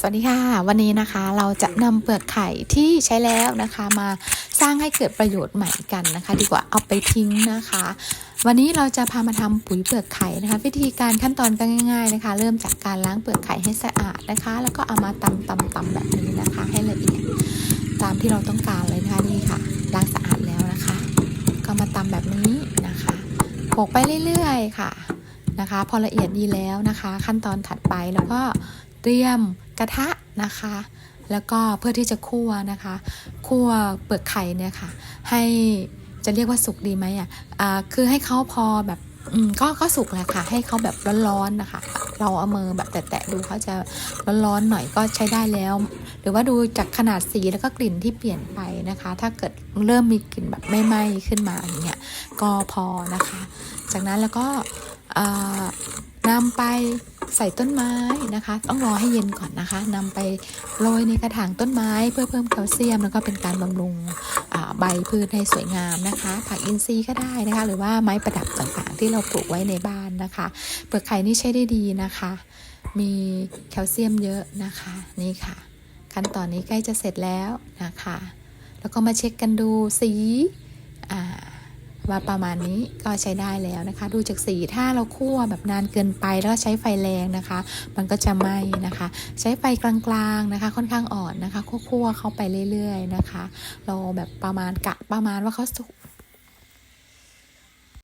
สวัสดีค่ะ วันนี้นะคะเราจะนำเปลือกไข่ที่ใช้แล้วนะคะ มาสร้างให้เกิดประโยชน์ใหม่กันนะคะ ดีกว่าเอาไปทิ้งนะคะ วันนี้เราจะพามาทำปุ๋ยเปลือกไข่นะคะ วิธีการขั้นตอนก็ง่าย ๆนะคะ เริ่มจากการล้างเปลือกไข่ให้สะอาดนะคะ แล้วก็เอามาตำตำตำแบบนี้นะคะ ให้ละเอียดตามที่เราต้องการเลยนะคะนี่ค่ะล้างสะอาดแล้วนะคะ ก็มาตำแบบนี้นะคะโขกไปเรื่อยๆค่ะนะคะ พอละเอียดดีแล้วนะคะ ขั้นตอนถัดไปแล้วก็ เตรียมกระทะนะคะ แล้วก็เพื่อที่จะคั่วนะคะคั่วเปลือกไข่เนี่ยค่ะ ให้จะเรียกว่าสุกดีไหมอะอ่าคือให้เขาพอแบบก็ก็สุกแหละค่ะ ให้เขาแบบร้อนๆนะคะ เราเอามือแบบแตะๆดูเขาจะร้อนๆหน่อยก็ใช้ได้แล้ว หรือว่าดูจากขนาดสีแล้วก็กลิ่นที่เปลี่ยนไปนะคะ ถ้าเกิดเริ่มมีกลิ่นแบบไม่ไหม้ขึ้นมาอย่างเงี้ยก็พอนะคะ จากนั้นแล้วก็นำไป ใส่ต้นไม้นะคะ ต้องรอให้เย็นก่อนนะคะนำไปโรยในกระถางต้นไม้เพื่อเพิ่มแคลเซียม แล้วก็เป็นการบำรุงใบพืชให้สวยงามนะคะ ผักอินทรีย์ก็ได้นะคะ หรือว่าไม้ประดับต่างๆ ที่เราปลูกไว้ในบ้านนะคะเปลือกไข่นี่ใช้ได้ดีนะคะ มีแคลเซียมเยอะนะคะนี่ค่ะ ขั้นตอนนี้ใกล้จะเสร็จแล้วนะคะ แล้วก็มาเช็คกันดูสีอ่า ว่าประมาณนี้ก็ใช้ได้แล้วนะคะ ดูจากสีถ้าเราคั่วแบบนานเกินไปแล้วใช้ไฟแรงนะคะ มันก็จะไหม้นะคะ ใช้ไฟกลางๆนะคะ ค่อนข้างอ่อนนะคะคั่วๆเข้าไปเรื่อยๆนะคะ เราแบบประมาณกะประมาณว่าเขาสุก